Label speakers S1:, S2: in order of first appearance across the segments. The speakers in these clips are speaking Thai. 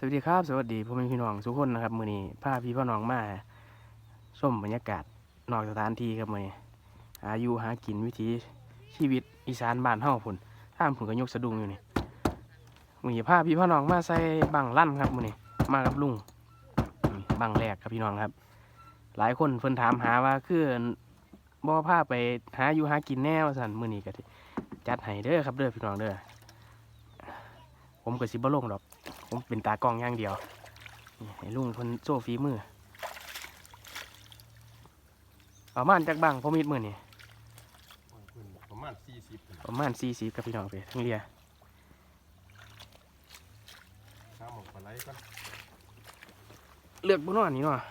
S1: สวัสดีครับ สวัสดีพ่อแม่พี่น้องทุกคนนะครับ มือนี้พาพี่พ่อน้องมาชมบรรยากาศนอกสถานที่ครับมือนี้หาอยู่หากินวิถีชีวิตอีสานบ้านเฮาพุ่นท่ามผุนก็ยกสะดุ้งอยู่นี่มือนี้พาพี่พ่อน้องมาใส่บังลั่นครับมือนี้มากับลุงบังแรกครับพี่น้องครับ หลายคนเพิ่นถามหาว่าคือบ่พาไปหาอยู่หากินแน่ว่าสั่นมือนี้ก็จัดให้เด้อครับเด้อพี่น้องเด้อผมก็สิบ่ลงดอก ผมเป็นตากล้องอย่างเดียวนี่ให้ลุงคนโซ่ฝีมือประมาณจากบังผมมิดมือนี่
S2: ประมาณสี่สิบ
S1: ประมาณสี่สิบกับพี่น้องไปทั้งเรีย
S2: ข้าวหมกปลาไหลก็
S1: เลือกบุนอนนี่เนาะ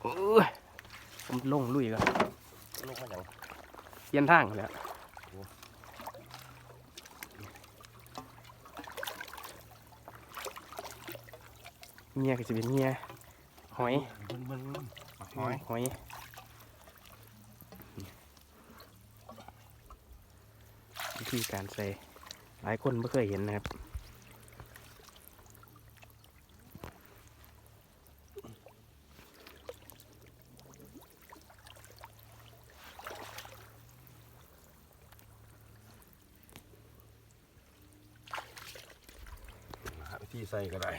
S1: โอ้ยผมลงลุยก่อน
S2: ลูกมาอย่าง
S1: เปลี่ยนทางแล้ว เมียก็จะเป็นเมียหอย
S2: เบิ้นเบิ้นหอย
S1: หอยวิธีการใส่หลายคนไม่เคยเห็นนะครับ
S2: หาวิธีใส่ก็ได้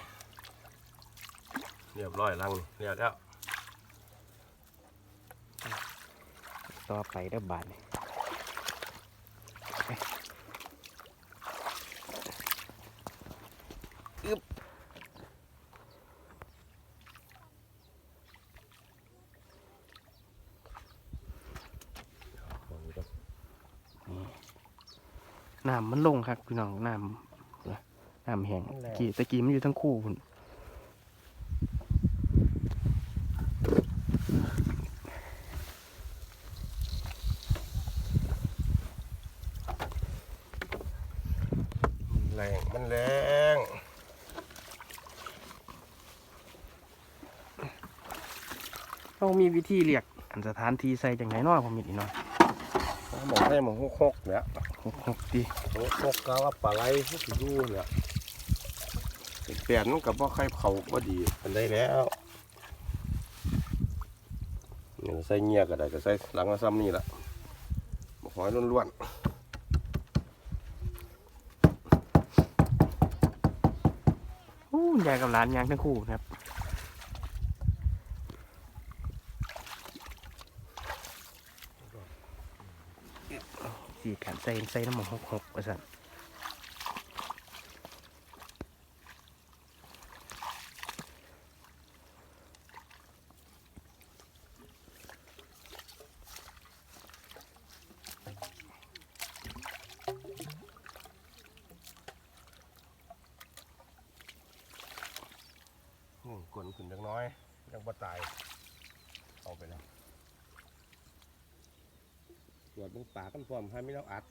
S2: เรียบร้อยลังเรียบแล้ว
S1: ต่อไปเด้อบาทนี่อึ๊บ
S2: ของนี้ก็
S1: น้ำมันลงครับพี่น้องน้ำเออน้ำแห้งกี่ตะกี้มันอยู่ทั้งคู่พุ่น
S2: มันแรงมันแรง
S1: เรามีวิ ธีเรียกอันสถานที่ใส่จังไหนเนาะผมมีอีกเนาะ
S2: ข้าวหมกให้หมกหกๆเนี่ย
S1: หกหกดี
S2: หกๆก็ว่าปลาไหลที่ดูเนี่ยเปลี่ยนมันกับว่าใครเผาก็ดีมันได้แล้วเนี่ยใส่เงียก็ได้ก็ใส่หลังละซ้ำนี่แหละหมกหอยล้วน
S1: อู้ยายกับหลานยางทั้งคู่นะครับสีการ ใส่ใส่น้ำหมันหกหกว่าสั่น
S2: ๆนี่กลนขึ้นจักหน้อย ยังบ่ตาย เอาไปแล้วตรวจเบึงปากกันพร้อมให้ไม่ต้องอัด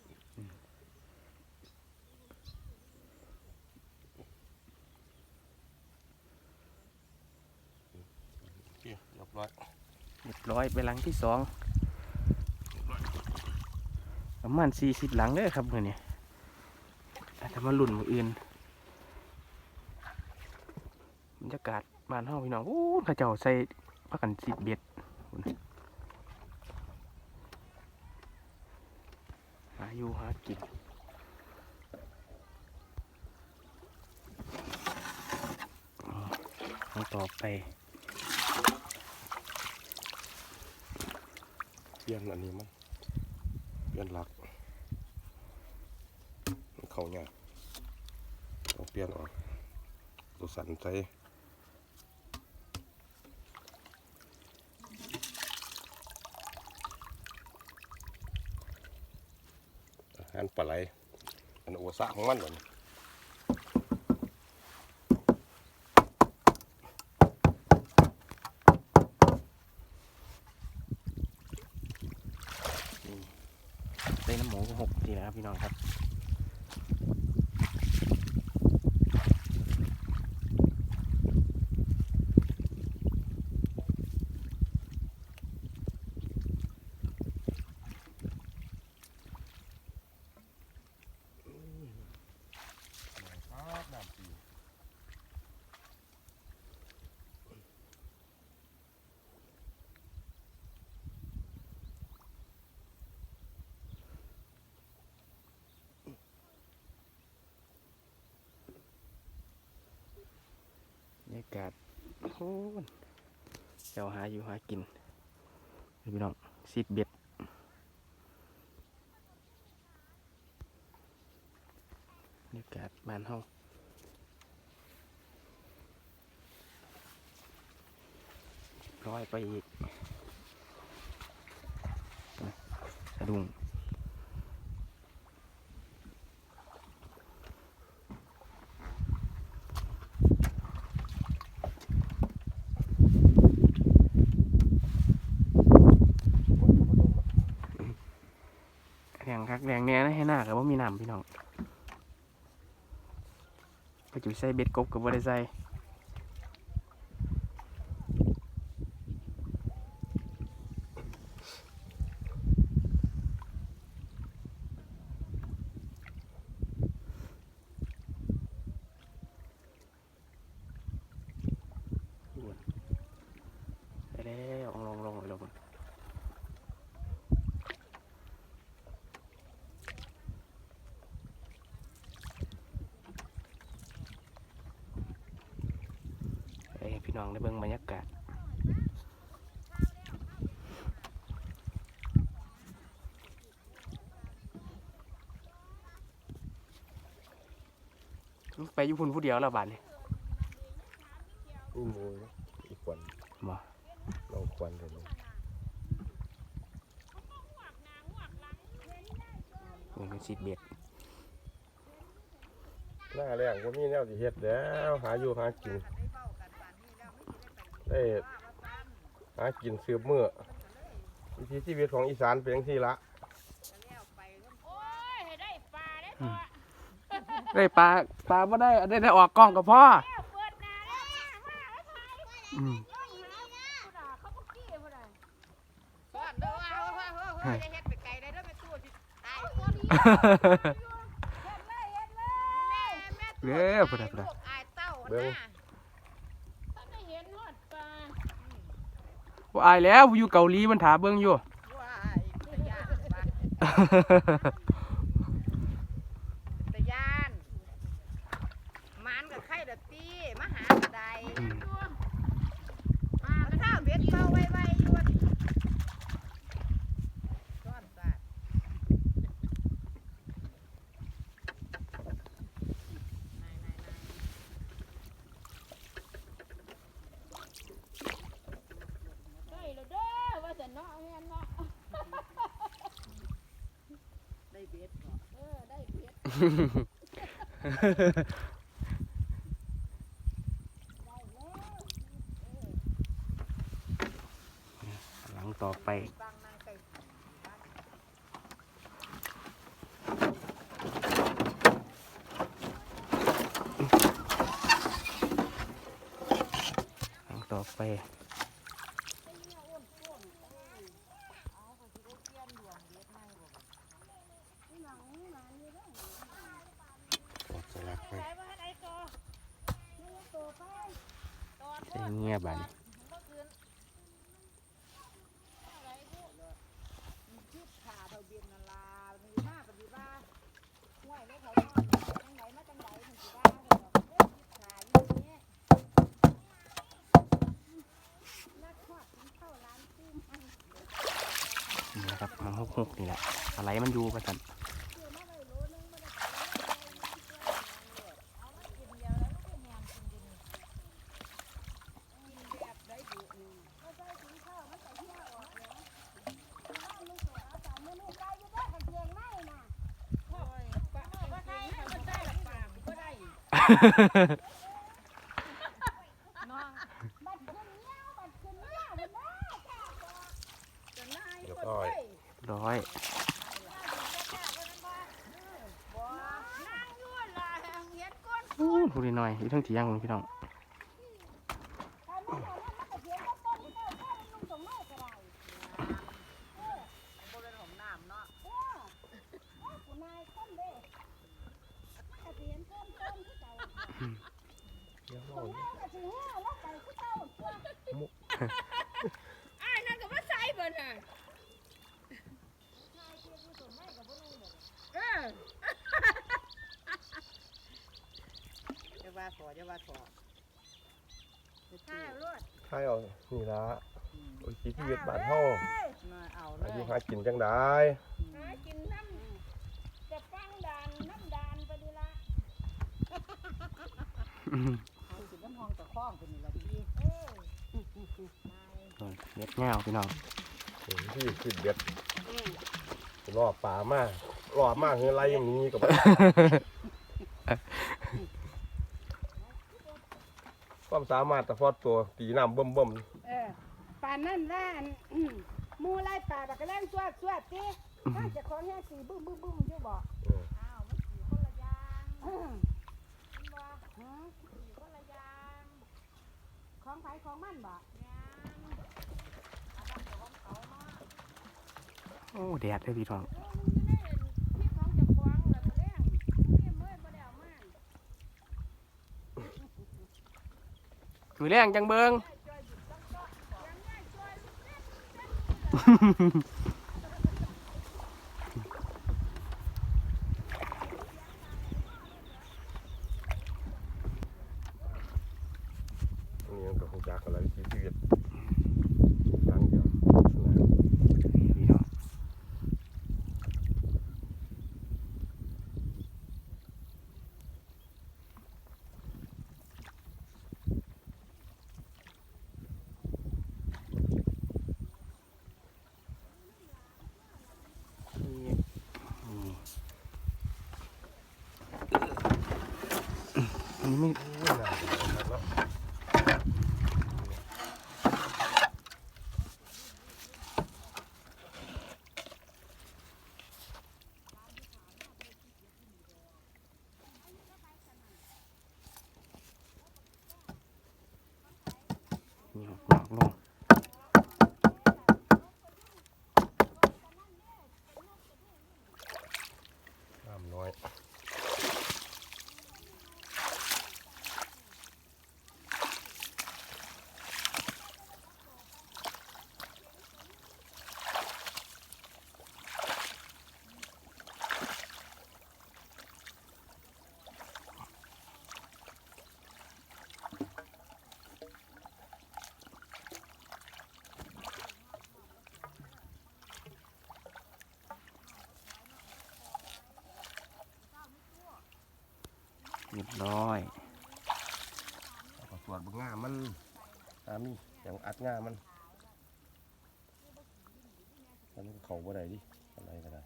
S2: โอเคเร้อย
S1: เรียบร้อยไปหลังที่สองประมาณสี่สิบหลังเด้อครับเมื่อนี้อาจจะมาหลุ่นมืออื่นบรรยากาศบ้านเฮาพี่น้องอู้เข้าเจ้าใส่พักกันสิบเบ็ดหาอยู่หากินต่อไป
S2: เปลี่ยนอันนี้มั้งเปลี่ยนหลักมันเขาเนี่ยต้องเปลี่ยนออกตัวสันใจอาหารปลาไหลอันโอซะของมันเหมือน
S1: ยากาศโอ้เจ้าหาอยู่หากินพี่น้องซีดเบ็ดบรรยากาศบานเฮาร้อยไปอีกสะดุ้ง ก็จะใส่เบ็ดกบกับบ่ได้ใส่ี่น้องได้เบิ่งบรรยากาศไปอยู่พุ่นผู้เดียวแล้วบานนี่
S2: อู้มยอีกวัน
S1: มา
S2: เราควันเลย
S1: มันเป็นสีเบ็ด
S2: หน้าแรงว่ามีแนวสิเห็ดแล้ว หาอยู่หากิน ได้หากินเสือเมื่อวิถีชีวิตของอีสานเป็น
S3: อย่างที่ละได้
S1: ปลาปลาไม่ได้ได้ได้ออกกล้องกับพ่ออืม
S3: เด้
S4: อ
S3: พุ่นเด้
S1: อ
S4: เบิ่
S2: ง
S3: ว่อา
S1: ยแล้วอยู่เกาหลีมันถาเบิ่งอยู่
S4: ห
S3: ลั
S1: งต่อไปหลังต่อไป กนี่แหละอะไรมันอยู่ประสัน
S3: ฮ่าฮ่าฮ่า
S4: อี
S3: กทั้งเถี่
S1: ยงพี่น้อง
S2: โอ้ยชีวิตบ้านเฮา
S4: มาเอาเล
S2: อายยุหากินจังได้
S3: หากินน้ำจะฟังดานน้ำดานไปดีละ
S4: เอาสิน้ำห้องตะคล้องเป็นนี่ละดี
S3: เออ
S1: เม็ดเงาพี่น้อง
S2: โอ้ยที่สิเด็ดรอป่ามากรอมากเฮือไรอย่างนี้กับความสามารถแต่พอดตัวตีน้ำเบิ่มเบิ่ม
S3: เออป่านนั่นล้านอืมหมูไล่ป่าบักกระแลงสวดสวดติถ้าจะของแห่สีบึ้มบึ้มบึ้มอยู่บ่
S4: อ้าวมันสีคนละอย่าง
S3: อืม
S4: มันว่า
S3: ฮะ
S4: สีคนละอย่าง
S3: ของไผของมันบ่
S4: ย่างอันนั้นของเขาเนาะ
S1: โอ้แดดเลยพี่น้อง
S3: โอ้มึงอยู่ในที่ของเจะควงแล้วมาแรงนี่เมื่อยบ่ได้เอามา
S1: คือแรงจังเบิง
S2: นี่มันก็คงจากอะไรวิถีชีวิตหลังเดียวนะ
S1: พี่น้องนี่อันนี้ ไม่
S2: นี่น่าจะเป็นแบบนั้นเนาะ
S1: นี่หอกลง
S2: น้ำน้อย
S1: เรียบร้อย
S2: ตรวจเบงงามันตามีอย่างอัดงามันมันก็เขาบ่ได้ดิอะไรก็ได้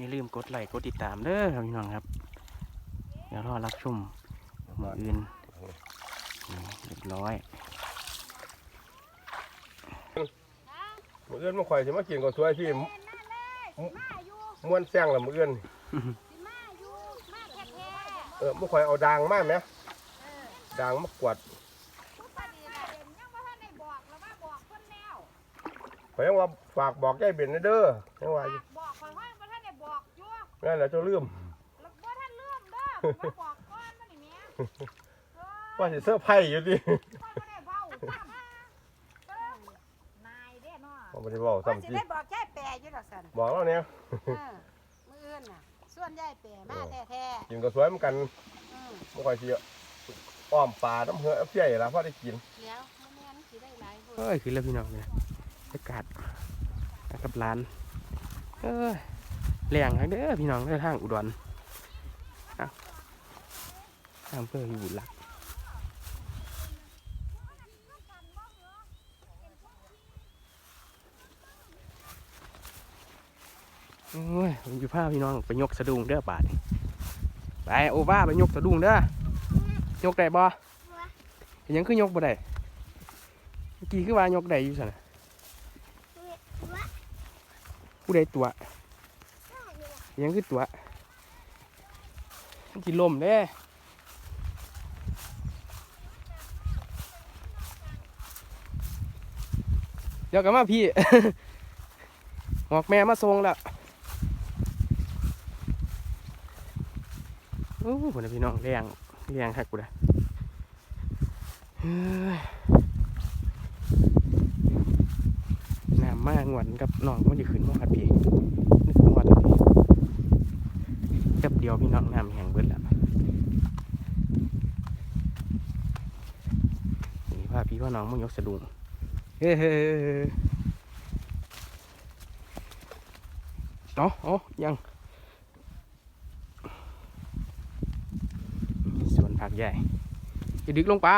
S1: อย่าลืมกดไลค์กดติดตามเด้อครับพี่น้องครับ ดี๋ยวรอรับชมหมืออื่นอืมเรียบร้อย
S2: มือเอื้อนมาข่อยสิมากินก็สวยพี่
S3: เล่นนั่นเลยมาอยู่
S2: ม้วนแซงละมือเอื้อน
S3: สิมาอยู่มาแท้ๆ
S2: เออมาข่อยเอาด่างมาไหมด่างมากวาด
S3: ทุกคนนี่แหละเห็นยังว่าท่านได้บอกแล้วว่าบอกเพิ่นแล้ว
S2: ข่อยยังว่าฝากบอกยายเบนนะเด้อยังว่าอยู่
S3: บอกคอยว่าว่าท่านได้บอกอยู่
S2: นั่นแหละเจ้าลืม
S3: แล้วว่าท่านเลื่อ มเด้อมาบอกก่อนมันนี่แหม่เออ
S2: ว่าสิเสื้อร์ไผ่อยู่ดิ
S3: พ่อบ่ได้เว้าซ้ำเออนายเด้เนาะ
S2: ผมไม่ได้บอก
S3: ว่า
S2: ซ้ำ
S3: สิ
S2: สิ
S3: ได้บอกยายแปรอยู่ดอกสัน
S2: บอกแล้วเนี่ย
S3: เออมื้ออื่นน่ะ ส่วนยายแปรมาแท้
S2: กินก็สวยเหมือนกัน
S3: ๆอืม
S2: ไม่ค่อยเสียอ้อมป่าน้ำเหือเพี้ยละพอได้กิน
S3: เดี๋ยวบ่แม่นสิได้หลายพุ่น
S1: เอ้ยคือแล้วพี่น้องเนี่ยอากาศอากาศร้าน เอ้ยแรงครับเด้อพี่น้องเด้อทางอุดรอะทาง อำเภออยู่หลักโอ้ยผมอยู่ผ้าพี่น้องไปยกสะดุ้งเด้อบาดนี่ไปโอบ้าไปยกสะดุ้งเด้อยกได้บ่เป็นหยังคือยกบ่ได้เมื่อกี้คือว่ายกได้อยู่สั่นน่ะผู้ใดตัวเป็นหยังคือตัวมันสิล่มเด้ เดี๋ยวกันมาพี่ หอกแม่มาทรงแล้วโอ้โหนะพี่น้องแรงแรงคักกูเลยน้ำมากงวนกับน้องมันจะขึ้นมาครับพี่นึกถึงว่าตรงนี้แป๊บเดียวพี่น้องน้ำแห้งเบิดแล้วนี่พาพี่ว่าน้องมันยกสะดุ้ง เฮ้ยเนาะอ๋อยังสวนผักใหญ่จะดึกลงไป